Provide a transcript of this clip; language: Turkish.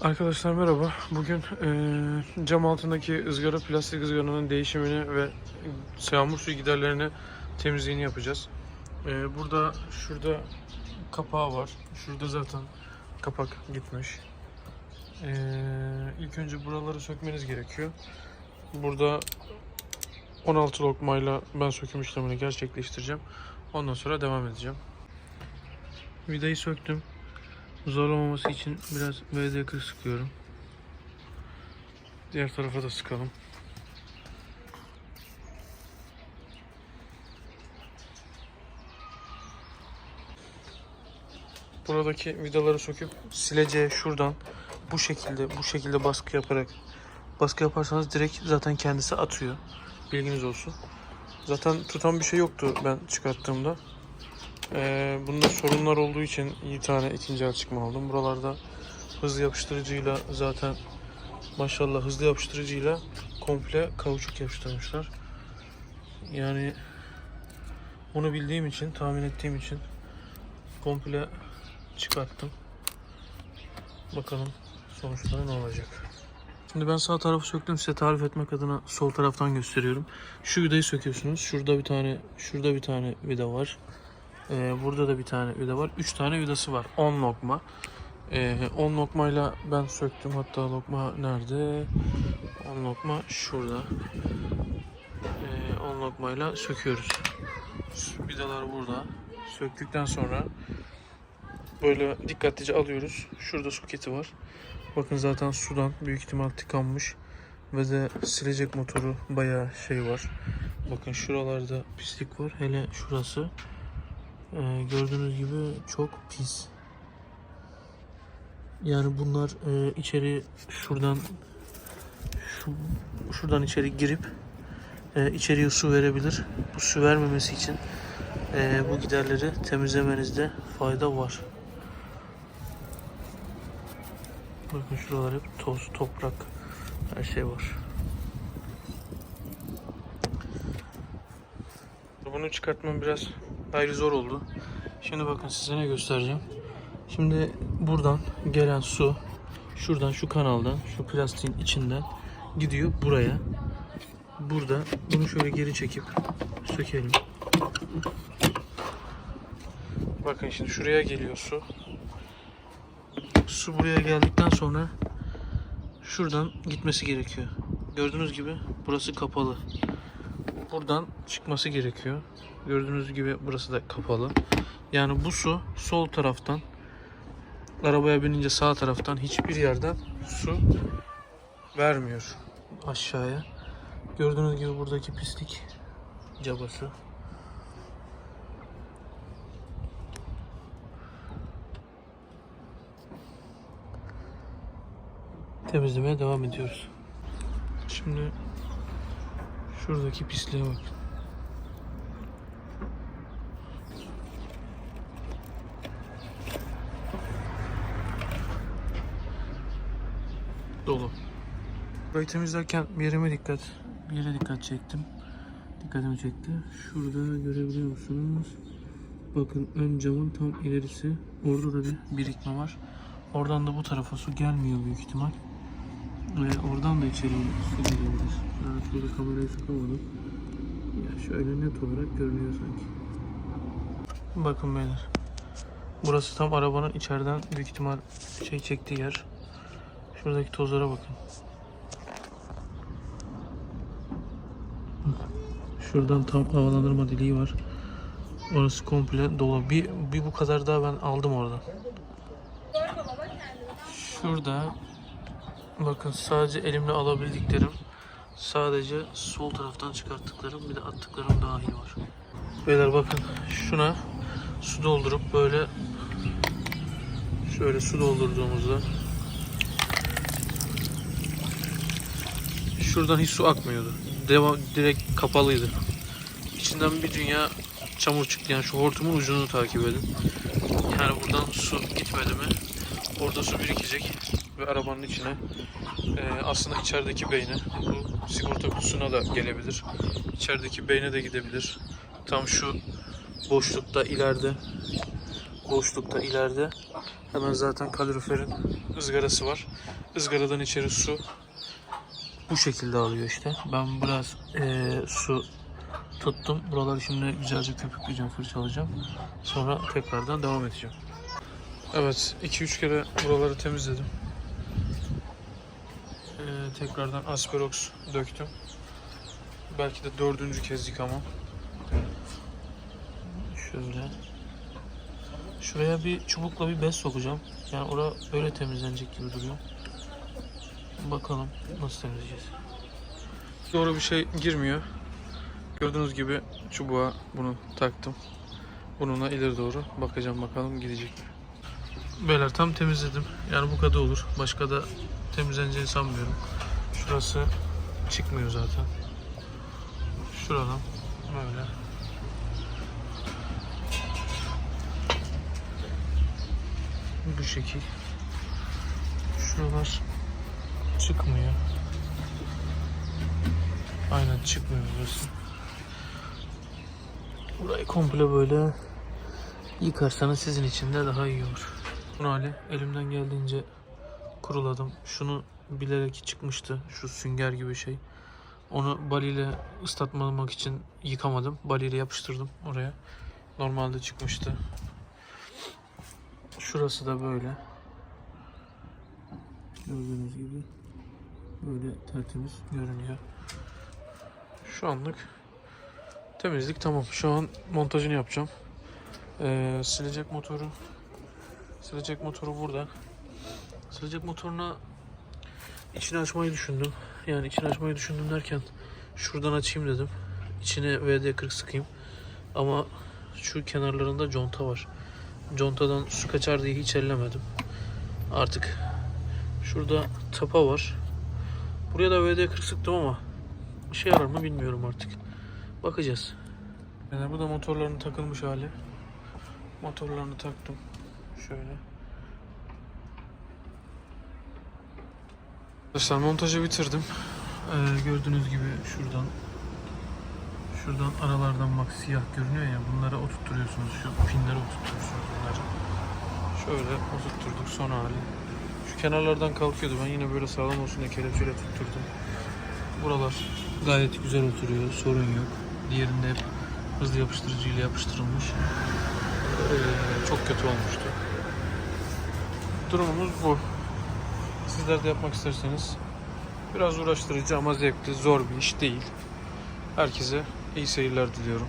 Arkadaşlar merhaba. Bugün eee, cam altındaki ızgara, plastik ızgaranın değişimini ve yağmur suyu giderlerini temizliğini yapacağız. Eee, burada şurada kapağı var. Şurada zaten kapak gitmiş. Eee ilk önce buraları sökmeniz gerekiyor. Burada 16 lokmayla ben söküm işlemini gerçekleştireceğim. Ondan sonra devam edeceğim. Vidayı söktüm. Zorlamaması için biraz VD40 sıkıyorum. Diğer tarafa da sıkalım. Buradaki vidaları söküp sileceğe şuradan bu şekilde bu şekilde baskı yaparak baskı yaparsanız direkt zaten kendisi atıyor. Bilginiz olsun. Zaten tutan bir şey yoktu ben çıkarttığımda. Ee, bunda sorunlar olduğu için iyi tane ikinci el çıkma aldım. Buralarda hızlı yapıştırıcıyla zaten maşallah hızlı yapıştırıcıyla komple kauçuk yapıştırmışlar. Yani onu bildiğim için, tahmin ettiğim için komple çıkarttım. Bakalım sonuçları ne olacak. Şimdi ben sağ tarafı söktüm size tarif etmek adına sol taraftan gösteriyorum. Şu vidayı söküyorsunuz. Şurada bir tane, şurada bir tane vida var. Ee, burada da bir tane vida var. 3 tane vidası var. 10 lokma. Ee, 10 lokmayla ben söktüm. Hatta lokma nerede? 10 lokma şurada. Ee, 10 lokmayla söküyoruz. Vidalar burada. Söktükten sonra böyle dikkatlice alıyoruz. Şurada soketi var. Bakın zaten sudan büyük ihtimal tıkanmış. Ve de silecek motoru bayağı şey var. Bakın şuralarda pislik var. Hele şurası. Ee, gördüğünüz gibi çok pis. Yani bunlar e, içeri şuradan şu, şuradan içeri girip e, içeriye su verebilir. Bu su vermemesi için e, bu giderleri temizlemenizde fayda var. Bakın şuralar hep toz, toprak, her şey var. Bunu çıkartmam biraz ayrı zor oldu. Şimdi bakın size ne göstereceğim. Şimdi buradan gelen su şuradan şu kanaldan şu plastiğin içinden gidiyor buraya. Burada bunu şöyle geri çekip sökelim. Bakın şimdi şuraya geliyor su. Su buraya geldikten sonra şuradan gitmesi gerekiyor. Gördüğünüz gibi burası kapalı. Buradan çıkması gerekiyor. Gördüğünüz gibi burası da kapalı. Yani bu su sol taraftan arabaya binince sağ taraftan hiçbir yerden su vermiyor aşağıya. Gördüğünüz gibi buradaki pislik cabası. Temizlemeye devam ediyoruz. Şimdi şuradaki pisliğe bak. Dolu. Burayı temizlerken yerime dikkat, bir yere dikkat çektim. Dikkatimi çekti. Şurada görebiliyor musunuz? Bakın ön camın tam ilerisi. Orada da bir birikme var. Oradan da bu tarafa su gelmiyor büyük ihtimal. Ve oradan da içeriye su gelebilir. Yani şurada kamerayı sokamadım. Ya şöyle net olarak görünüyor sanki. Bakın beyler. Burası tam arabanın içeriden büyük ihtimal şey çektiği yer. Şuradaki tozlara bakın. Bak, Şuradan tam havalandırma deliği var. Orası komple dolu. Bir, bir bu kadar daha ben aldım oradan. Şurada bakın sadece elimle alabildiklerim sadece sol taraftan çıkarttıklarım bir de attıklarım dahil var. Beyler bakın şuna su doldurup böyle şöyle su doldurduğumuzda şuradan hiç su akmıyordu. Devam, direkt kapalıydı. İçinden bir dünya çamur çıktı. Yani şu hortumun ucunu takip edin. Yani buradan su gitmedi mi orada su birikecek ve arabanın içine e, aslında içerideki beyne bu sigorta kutusuna da gelebilir. İçerideki beyne de gidebilir. Tam şu boşlukta ileride boşlukta ileride hemen zaten kaloriferin ızgarası var. Izgaradan içeri su bu şekilde alıyor işte. Ben biraz eee, su tuttum. Buraları şimdi güzelce köpükleyeceğim, fırçalayacağım. Sonra tekrardan devam edeceğim. Evet, 2-3 kere buraları temizledim. Eee, tekrardan asperox döktüm. Belki de dördüncü kez yıkamam. Şöyle. Şuraya bir çubukla bir bez sokacağım. Yani ora öyle temizlenecek gibi duruyor. Bakalım nasıl temizleyeceğiz. Doğru bir şey girmiyor. Gördüğünüz gibi çubuğa bunu taktım. Bununla ileri doğru bakacağım bakalım gidecek mi. Beyler tam temizledim. Yani bu kadar olur. Başka da temizleneceğini sanmıyorum. Şurası çıkmıyor zaten. Şuradan böyle. Bu şekil. Şuralar çıkmıyor. Aynen çıkmıyor burası. Burayı komple böyle yıkarsanız sizin için de daha iyi olur. Hali elimden geldiğince kuruladım. Şunu bilerek çıkmıştı. Şu sünger gibi şey. Onu baliyle ıslatmamak için yıkamadım. Baliyle yapıştırdım oraya. Normalde çıkmıştı. Şurası da böyle. Gördüğünüz gibi böyle tertemiz görünüyor. Şu anlık temizlik tamam. Şu an montajını yapacağım. Ee, silecek motoru silecek motoru burada. Silecek motoruna içini açmayı düşündüm. Yani içini açmayı düşündüm derken şuradan açayım dedim. İçine VD40 sıkayım. Ama şu kenarlarında conta var. Contadan su kaçar diye hiç ellemedim. Artık şurada tapa var. Buraya da VD40 sıktım ama işe yarar mı bilmiyorum artık. Bakacağız. Yani bu da motorların takılmış hali. Motorlarını taktım. Şöyle. Arkadaşlar montajı bitirdim. Ee, gördüğünüz gibi şuradan şuradan aralardan bak siyah görünüyor ya bunları oturtturuyorsunuz şu pinleri oturtturuyorsunuz bunları. Şöyle oturtturduk son hali. Şu kenarlardan kalkıyordu ben yine böyle sağlam olsun diye kelepçeyle tutturdum. Buralar gayet güzel oturuyor sorun yok. Diğerinde hızlı yapıştırıcı ile yapıştırılmış. Ee, çok kötü olmuştu. Durumumuz bu. Sizler de yapmak isterseniz biraz uğraştırıcı ama zevkli, zor bir iş değil. Herkese iyi seyirler diliyorum.